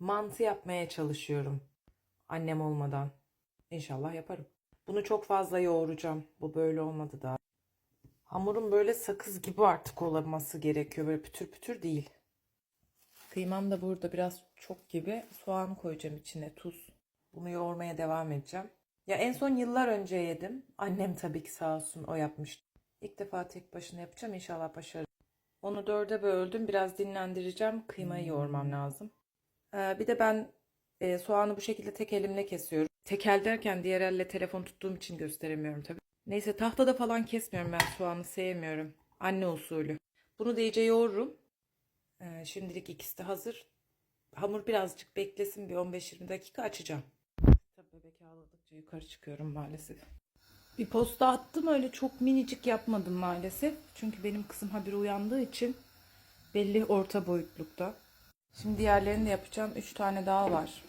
mantı yapmaya çalışıyorum. Annem olmadan. İnşallah yaparım. Bunu çok fazla yoğuracağım. Bu böyle olmadı daha. Hamurun böyle sakız gibi artık olması gerekiyor. Böyle pütür pütür değil. Kıymam da burada biraz çok gibi. Soğan koyacağım içine, tuz. Bunu yoğurmaya devam edeceğim. Ya en son yıllar önce yedim. Annem tabii ki sağ olsun o yapmıştı. İlk defa tek başına yapacağım. İnşallah başarırım. Onu dörde böldüm. Biraz dinlendireceğim. Kıymayı yoğurmam lazım. Ee, bir de ben e, soğanı bu şekilde tek elimle kesiyorum. Tek el derken diğer elle telefon tuttuğum için gösteremiyorum tabii. Neyse tahtada falan kesmiyorum ben soğanı sevmiyorum. Anne usulü. Bunu da iyice yoğururum. Ee, şimdilik ikisi de hazır. Hamur birazcık beklesin bir 15-20 dakika açacağım. Tabii bebek ağladıkça yukarı çıkıyorum maalesef. Bir posta attım öyle çok minicik yapmadım maalesef. Çünkü benim kızım habire uyandığı için belli orta boyutlukta. Şimdi diğerlerini de yapacağım. 3 tane daha var.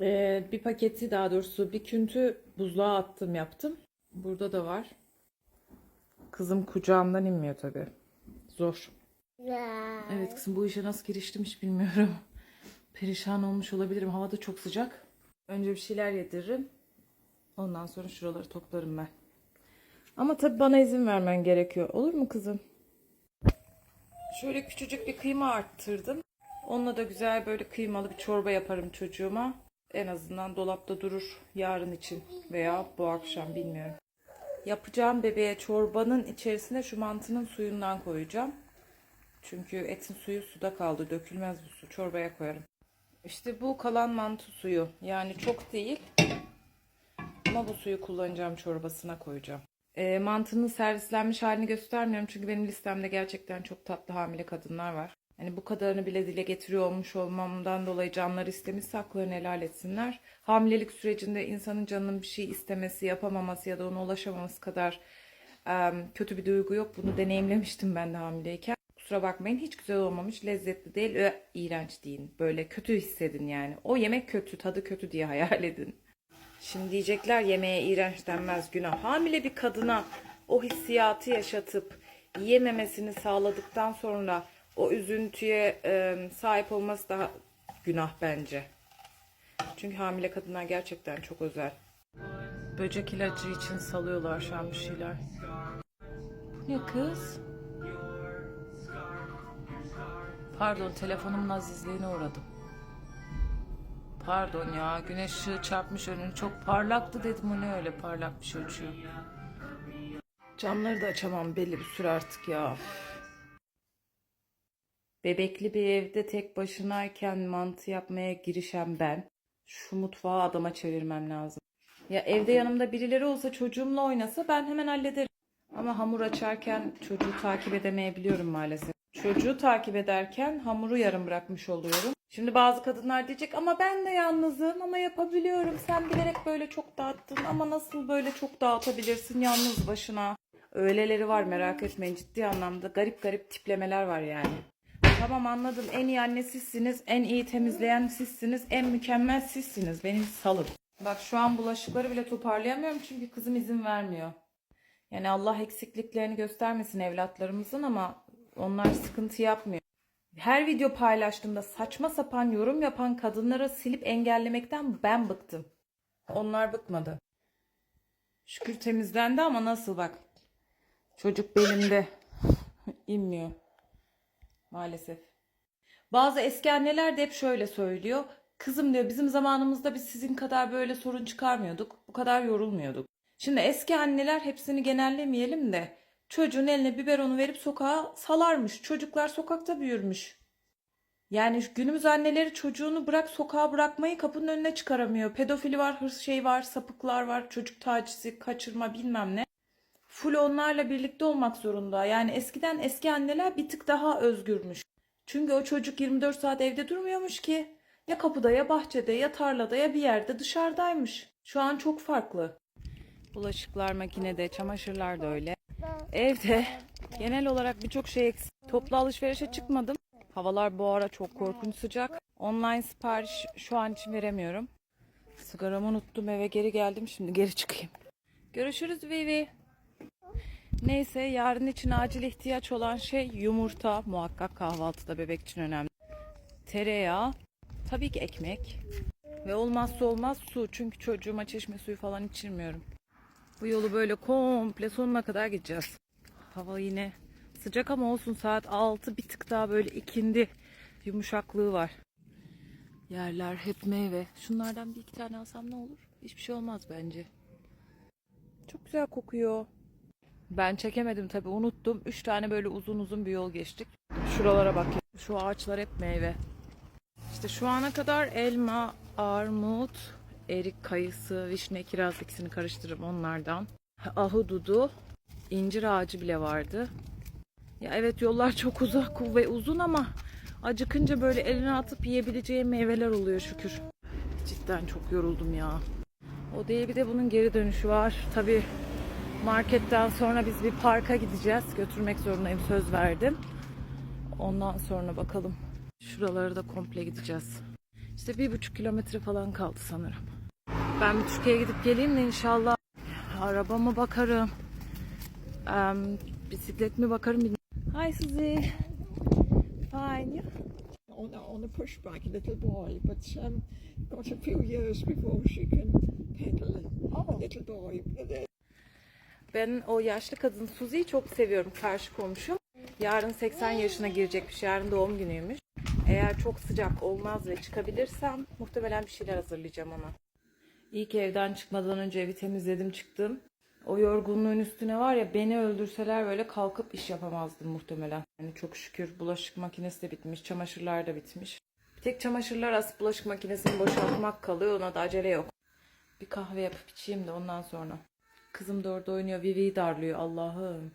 Ee, bir paketi daha doğrusu bir küntü buzluğa attım yaptım. Burada da var. Kızım kucağımdan inmiyor tabii. Zor. Evet kızım bu işe nasıl giriştim hiç bilmiyorum. Perişan olmuş olabilirim. Hava da çok sıcak. Önce bir şeyler yediririm. Ondan sonra şuraları toplarım ben. Ama tabii bana izin vermen gerekiyor. Olur mu kızım? Şöyle küçücük bir kıyma arttırdım. Onunla da güzel böyle kıymalı bir çorba yaparım çocuğuma. En azından dolapta durur yarın için veya bu akşam bilmiyorum. Yapacağım bebeğe çorbanın içerisine şu mantının suyundan koyacağım. Çünkü etin suyu suda kaldı. Dökülmez bu su. Çorbaya koyarım. İşte bu kalan mantı suyu. Yani çok değil. Ama bu suyu kullanacağım çorbasına koyacağım. E, mantının servislenmiş halini göstermiyorum. Çünkü benim listemde gerçekten çok tatlı hamile kadınlar var. Hani bu kadarını bile dile getiriyor olmuş olmamdan dolayı canları istemişse haklarını helal etsinler. Hamilelik sürecinde insanın canının bir şey istemesi, yapamaması ya da ona ulaşamaması kadar e, kötü bir duygu yok. Bunu deneyimlemiştim ben de hamileyken. Kusura bakmayın hiç güzel olmamış, lezzetli değil, ö, iğrenç deyin. Böyle kötü hissedin yani. O yemek kötü, tadı kötü diye hayal edin. Şimdi diyecekler yemeğe iğrenç denmez günah. Hamile bir kadına o hissiyatı yaşatıp yiyememesini sağladıktan sonra o üzüntüye e, sahip olması daha günah bence. Çünkü hamile kadınlar gerçekten çok özel. Böcek ilacı için salıyorlar şu an bir şeyler. Bu ne kız? Pardon telefonumun azizliğine uğradım. Pardon ya güneş ışığı çarpmış önünü çok parlaktı dedim o ne öyle parlak bir şey uçuyor. Camları da açamam belli bir süre artık ya. Bebekli bir evde tek başınayken mantı yapmaya girişen ben. Şu mutfağı adama çevirmem lazım. Ya evde yanımda birileri olsa çocuğumla oynasa ben hemen hallederim. Ama hamur açarken çocuğu takip edemeyebiliyorum maalesef. Çocuğu takip ederken hamuru yarım bırakmış oluyorum. Şimdi bazı kadınlar diyecek ama ben de yalnızım ama yapabiliyorum. Sen bilerek böyle çok dağıttın ama nasıl böyle çok dağıtabilirsin yalnız başına. Öyleleri var merak etmeyin ciddi anlamda garip garip tiplemeler var yani. Tamam anladım en iyi anne sizsiniz, en iyi temizleyen sizsiniz, en mükemmel sizsiniz. Benim salın. Bak şu an bulaşıkları bile toparlayamıyorum çünkü kızım izin vermiyor. Yani Allah eksikliklerini göstermesin evlatlarımızın ama onlar sıkıntı yapmıyor. Her video paylaştığımda saçma sapan yorum yapan kadınlara silip engellemekten ben bıktım. Onlar bıkmadı. Şükür temizlendi ama nasıl bak. Çocuk belimde inmiyor. Maalesef. Bazı eski anneler de hep şöyle söylüyor. Kızım diyor bizim zamanımızda biz sizin kadar böyle sorun çıkarmıyorduk. Bu kadar yorulmuyorduk. Şimdi eski anneler hepsini genellemeyelim de çocuğun eline biberonu verip sokağa salarmış. Çocuklar sokakta büyürmüş. Yani günümüz anneleri çocuğunu bırak sokağa bırakmayı kapının önüne çıkaramıyor. Pedofili var, hırs şey var, sapıklar var, çocuk tacizi, kaçırma bilmem ne. Full onlarla birlikte olmak zorunda. Yani eskiden eski anneler bir tık daha özgürmüş. Çünkü o çocuk 24 saat evde durmuyormuş ki. Ya kapıda ya bahçede ya tarlada ya bir yerde dışarıdaymış. Şu an çok farklı. Bulaşıklar makinede, çamaşırlar da öyle. Evde genel olarak birçok şey eksik. Toplu alışverişe çıkmadım. Havalar bu ara çok korkunç sıcak. Online sipariş şu an için veremiyorum. Sigaramı unuttum eve geri geldim. Şimdi geri çıkayım. Görüşürüz Vivi. Neyse yarın için acil ihtiyaç olan şey yumurta. Muhakkak kahvaltıda bebek için önemli. tereyağı, tabii ki ekmek ve olmazsa olmaz su. Çünkü çocuğuma çeşme suyu falan içirmiyorum. Bu yolu böyle komple sonuna kadar gideceğiz. Hava yine sıcak ama olsun saat 6 bir tık daha böyle ikindi yumuşaklığı var. Yerler hep meyve. Şunlardan bir iki tane alsam ne olur? Hiçbir şey olmaz bence. Çok güzel kokuyor. Ben çekemedim tabi unuttum. Üç tane böyle uzun uzun bir yol geçtik. Şuralara bak. Şu ağaçlar hep meyve. İşte şu ana kadar elma, armut, erik, kayısı, vişne, kiraz ikisini karıştırıp onlardan. Ahududu, incir ağacı bile vardı. Ya evet yollar çok uzak ve uzun ama acıkınca böyle eline atıp yiyebileceği meyveler oluyor şükür. Cidden çok yoruldum ya. O değil bir de bunun geri dönüşü var. Tabi marketten sonra biz bir parka gideceğiz. Götürmek zorundayım söz verdim. Ondan sonra bakalım. Şuraları da komple gideceğiz. İşte bir buçuk kilometre falan kaldı sanırım. Ben bir Türkiye'ye gidip geleyim de inşallah arabama bakarım. Em, bisiklet mi bakarım bilmiyorum. Hi Suzy. Fine. you? on, on a pushbike, a little boy, but um, got a few years before she can pedal. A little boy. Ben o yaşlı kadın Suzi'yi çok seviyorum. Karşı komşum. Yarın 80 yaşına girecekmiş. Yarın doğum günüymüş. Eğer çok sıcak olmaz ve çıkabilirsem muhtemelen bir şeyler hazırlayacağım ona. İlk evden çıkmadan önce evi temizledim çıktım. O yorgunluğun üstüne var ya beni öldürseler böyle kalkıp iş yapamazdım muhtemelen. Yani çok şükür bulaşık makinesi de bitmiş, çamaşırlar da bitmiş. Bir tek çamaşırlar asıp bulaşık makinesini boşaltmak kalıyor. Ona da acele yok. Bir kahve yapıp içeyim de ondan sonra. Kızım da orada oynuyor. Vivi'yi darlıyor Allah'ım.